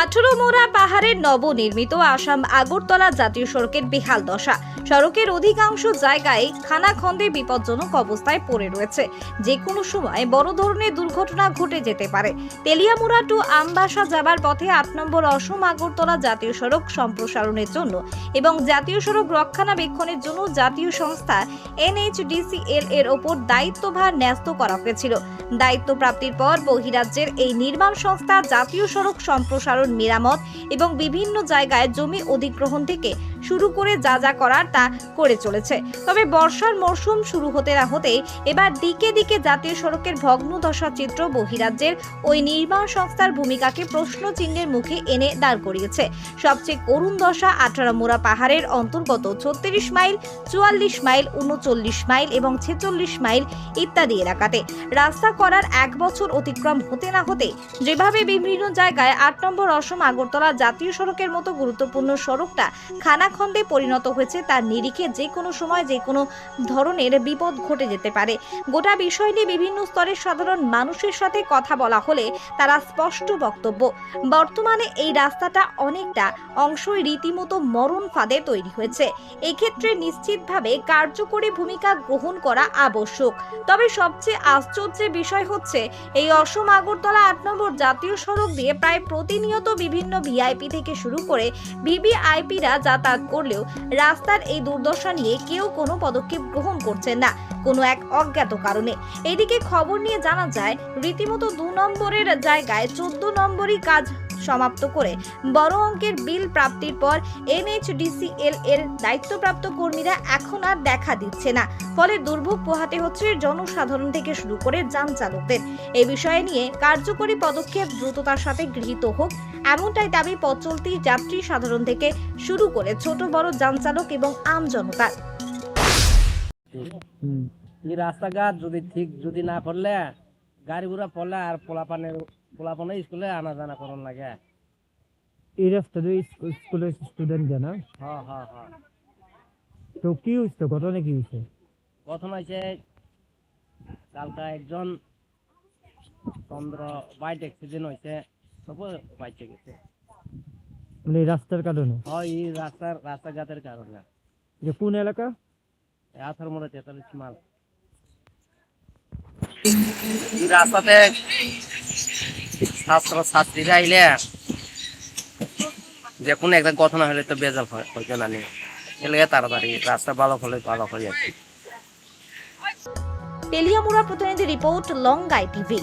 আঠারো মোড়া পাহাড়ের নবনির্মিত আসাম আগরতলা জাতীয় সড়কের বেহাল দশা। সড়কের অধিকাংশ জায়গায় খানাখন্দে বিপজ্জনক অবস্থায় পড়ে রয়েছে। যে কোনো সময় বড় ধরনের দুর্ঘটনা ঘটে যেতে পারে। তেলিয়ামুড়া টু আমবাসা যাবার পথে আট নম্বর অসম আগরতলা জাতীয় সড়ক সম্প্রসারণের জন্য এবং জাতীয় সড়ক রক্ষণাবেক্ষণের জন্য জাতীয় সংস্থা এনএইচডিসিএল এর ওপর দায়িত্বভার ন্যস্ত করা হয়েছিল। দায়িত্ব প্রাপ্তির পর বহিরাজ্যের এই নির্মাণ সংস্থা জাতীয় সড়ক সম্প্রসারণ মেরামত এবং বিভিন্ন জায়গায় জমি অধিগ্রহণ থেকে শুরু করে যা যা করার তা করে চলেছে। তবে বর্ষার মরশুম শুরু হতে না হতেই এবার দিকে দিকে জাতীয় সড়কের ভগ্নদশা চিত্র বহিরাজ্যের ওই নির্মাণ সংস্থার ভূমিকাকে প্রশ্ন চিহ্নের মুখে এনে দাঁড় করিয়েছে। সবচেয়ে করুণ দশা আঠারামুড়া পাহাড়ের অন্তর্গত ছত্রিশ মাইল, চুয়াল্লিশ মাইল, উনচল্লিশ মাইল এবং ছেচল্লিশ মাইল ইত্যাদি এলাকাতে। রাস্তা করার এক বছর অতিক্রম হতে না হতে যেভাবে বিভিন্ন জায়গায় আট নম্বর অসম আগরতলা জাতীয় সড়কের মতো গুরুত্বপূর্ণ সড়কটা খানাখন্দে পরিণত হয়েছে তার নিরিখে যে কোনো সময় যে কোনো ধরনের বিপদ ঘটে যেতে পারে। গোটা বিষয় নিয়ে বিভিন্ন স্তরের সাধারণ মানুষের সাথে কথা বলা হলে তারা স্পষ্ট বক্তব্য। বর্তমানে এই রাস্তাটা অনেকটা অংশই রীতিমতো মরণ ফাঁদে তৈরি হয়েছে। এক্ষেত্রে নিশ্চিতভাবে কার্যকরী ভূমিকা গ্রহণ করা আবশ্যক। তবে সবচেয়ে আশ্চর্যের বিষয় হচ্ছে, এই অসম আগরতলা আট নম্বর জাতীয় সড়ক দিয়ে প্রায় প্রতিনিয়ত বিভিন্ন ভিআইপি থেকে শুরু করে ভিভিআইপিরা যাতায়াত করলেও রাস্তার এই দুর্দশা নিয়ে কেউ কোনো পদক্ষেপ গ্রহণ করছেন না, কোনো এক অজ্ঞাত কারণে। এদিকে খবর নিয়ে জানা যায়, রীতিমতো দু নম্বরের জায়গায় চোদ্দ নম্বরই কাজ সমাপ্ত করে বড় অঙ্কের বিল প্রাপ্তির পর এনএইচডিসিএল এর দায়িত্বপ্রাপ্ত কর্মীরা এখন আর দেখা দিচ্ছে না। ফলে দুর্ভোগ পোহাতে হচ্ছে জনসাধারণ থেকে শুরু করে যান চালকদের। এ বিষয়ে নিয়ে কার্যকরী পদক্ষেপ দ্রুততার সাথে গৃহীত হোক, এমনটাই দাবি পথ চলতি যাত্রী সাধারণ থেকে শুরু করে ছোট, বড় যান চালক এবং আম জনতার। রাস্তাঘাট যদি ঠিক যদি না করলে গাড়ি ঘোড়া পড়লে আর পোলাপানের পোলাপানে স্কুলে আনা জানা করন লাগে। এই রাস্তা দিয়ে স্কুল- স্কুলের স্টুডেন্ট জানা? হ্যাঁ হ্যাঁ হ্যাঁ তো কি হচ্ছে ঘটনা কি হচ্ছে প্রথম আছে কালকা একজন চন্দ্র বাইক অ্যাক্সিডেন্ট হয়েছে তবু বাইচে গেছে। মানে রাস্তার কারণে হয় এই রাস্তার রাস্তাঘাটের কারণে যে কোন এলাকা? আথার মনে তেতাল্লিশ মাল। রাস্তাতে ছাত্র ছাত্রীরা আইলে যে কোনো একটা ঘটনা হলে তো বেজাল হইতে না নিয়ে তাড়াতাড়ি, রাস্তা ভালো হলে ভালো হয়ে যাচ্ছে তেলিয়ামুড়া প্রতিনিধি রিপোর্ট লঙ্গাই টিভি।